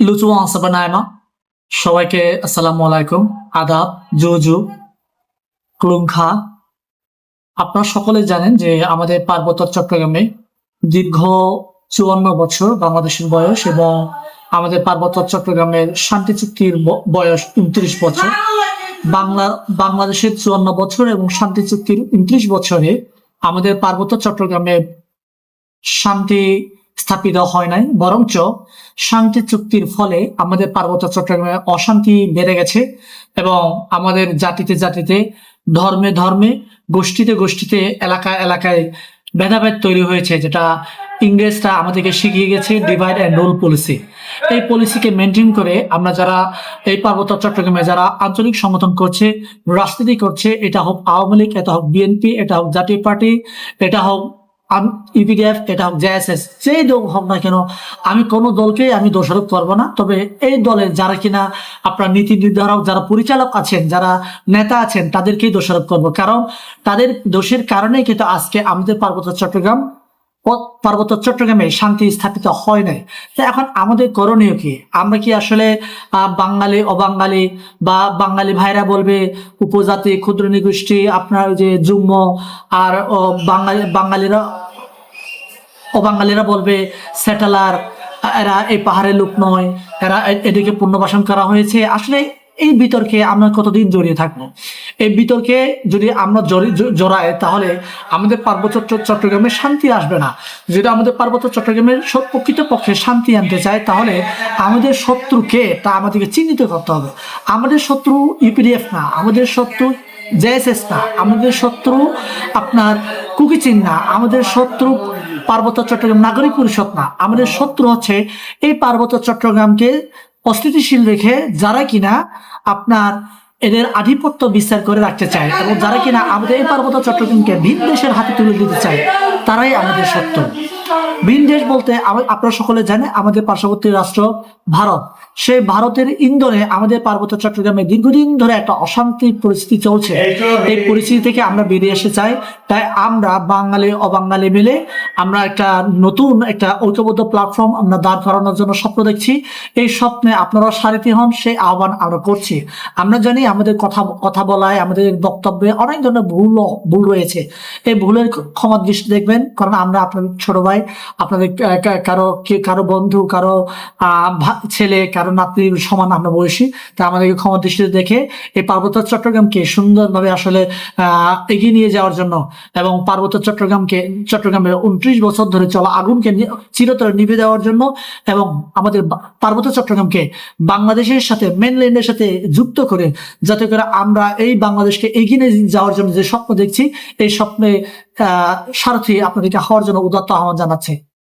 লুচু আসবা সবাইকে আসসালামু আলাইকুম। আদাব, জুজু ক্লুংখা আপনারা সকলে জানেন যে আমাদের পার্বত্য চট্টগ্রামে দীর্ঘ চুয়ান্ন বছর বাংলাদেশের বয়স এবং আমাদের পার্বত্য চট্টগ্রামের শান্তি চুক্তির বয়স উনত্রিশ বছর। বাংলা, বাংলাদেশের চুয়ান্ন বছর এবং শান্তি চুক্তির উনত্রিশ বছরে আমাদের পার্বত্য চট্টগ্রামে শান্তি স্থাপিত হয় নাই, বরঞ্চ শান্তি চুক্তির ফলে আমাদের পার্বত্য চট্টগ্রামে অশান্তি বেড়ে গেছে এবং আমাদের জাতিতে জাতিতে, ধর্মে ধর্মে, গোষ্ঠীতে গোষ্ঠীতে এলাকা এলাকায় ভেদাভেদ তৈরি হয়েছে, যেটা ইংরেজরা আমাদেরকে শিখিয়ে গেছে ডিভাইড অ্যান্ড রুল পলিসি এই পলিসিকে মেনটেন করে আমরা যারা এই পার্বত্য চট্টগ্রামে যারা আঞ্চলিক সমর্থন করছে, রাজনীতি করছে, এটা হোক আওয়ামী লীগ, এটা হোক বিএনপি এটা হোক জাতীয় পার্টি, এটা হোক ইপিডিএফ, এটা হোক জেএসএস, যেই দল হোক না কেন, আমি কোনো দলকে আমি দোষারোপ করব না। তবে এই দলে যারা কিনা আপনার নীতি নির্ধারক, যারা পরিচালক আছেন, যারা নেতা আছেন, তাদেরকেই দোষারোপ করব। কারণ তাদের দোষের কারণেই কিন্তু আজকে আমাদের পার্বত্য চট্টগ্রাম পার্বত্য চট্টগ্রামে শান্তি স্থাপিত হয় নাই। তো এখন আমাদের করণীয় কি? আমরা কি আসলে বাঙালি, অবাঙালি বা বাঙালি ভাইরা বলবে, উপজাতি, ক্ষুদ্র নিগোষ্ঠী, আপনার যে যুগ্ম আর বাঙালি, বাঙালিরা, অবাঙালিরা বলবে, সেটেলার, এরা এই পাহাড়ের লোক নয়, এরা এদিকে পুনর্বাসন করা হয়েছে। আসলে এই বিতর্কে আমরা কতদিন জড়িয়ে থাকব? এই বিতর্কে যদি আমরা জড়ি- জড়াই, তাহলে আমাদের পার্বত্য চট্ট- চট্টগ্রামে শান্তি আসবে না। যদি আমাদের পার্বত্য চট্টগ্রামের সৎ- প্রকৃতপক্ষে শান্তি আনতে চায়, তাহলে আমাদের শত্রুকে তা আমাদেরকে চিহ্নিত করতে হবে। আমাদের শত্রু ইপিডিএফ না, আমাদের শত্রু জেএসএস না, আমাদের শত্রু আপনার কুকিচিন না, আমাদের শত্রু পার্বত্য চট্টগ্রাম নাগরিক পরিষদ না। আমাদের শত্রু হচ্ছে এই পার্বত্য চট্টগ্রামকে অস্থিতিশীল রেখে যারা কিনা আপনার এদের আধিপত্য বিস্তার করে রাখতে চায় এবং যারা কিনা আমাদের এই পার্বত্য চট্টগ্রামকে ভিন দেশের হাতে তুলে দিতে চায়, তারাই আমাদের শত্রু। ভিন দেশ বলতে আপনারা সকলে জানেন আমাদের পার্শ্ববর্তী রাষ্ট্র ভারত। সেই ভারতের ইন্ধনে আমাদের পার্বত্য চট্টগ্রামে দীর্ঘদিন ধরে একটা অশান্তি পরিস্থিতি চলছে। এই পরিস্থিতি থেকে আমরা বেরিয়ে এসে চাই তাই আমরা বাঙালি অবাঙালি মিলে আমরা একটা নতুন একটা ঐক্যবদ্ধ প্ল্যাটফর্ম আমরা দাঁড় করানোর জন্য স্বপ্ন দেখছি। এই স্বপ্নে আপনারা সারিতে হন সেই আহ্বান আমরা করছি। আমরা জানি আমাদের কথা কথা বলায় আমাদের বক্তব্যে অনেক ধরনের ভুল ভুল রয়েছে। এই ভুলের ক্ষমা দৃষ্টি দেখবেন কারণ আমরা আপনার ছোট ভাই আপনাদের কারও কে- কারও বন্ধু, কারও ছেলে, কারও নাতির সমান আমরা বয়সী তা আমাদেরকে ক্ষমা দৃষ্টিতে দেখে এই পার্বত্য চট্টগ্রামকে সুন্দরভাবে আসলে এগিয়ে নিয়ে যাওয়ার জন্য এবং পার্বত্য চট্টগ্রামকে চট্টগ্রামে উনত্রিশ বছর ধরে চলা আগুনকে চিরতরে নিভে দেওয়ার জন্য এবং আমাদের পার্বত্য চট্টগ্রামকে বাংলাদেশের সাথে মেনল্যান্ডের সাথে যুক্ত করে যাতে করে আমরা এই বাংলাদেশকে এগিয়ে নিয়ে যাওয়ার জন্য যে স্বপ্ন দেখছি, এই স্বপ্নে সারথি আপনাদেরকে হওয়ার জন্য উদাত্ত আহ্বান জানাচ্ছে।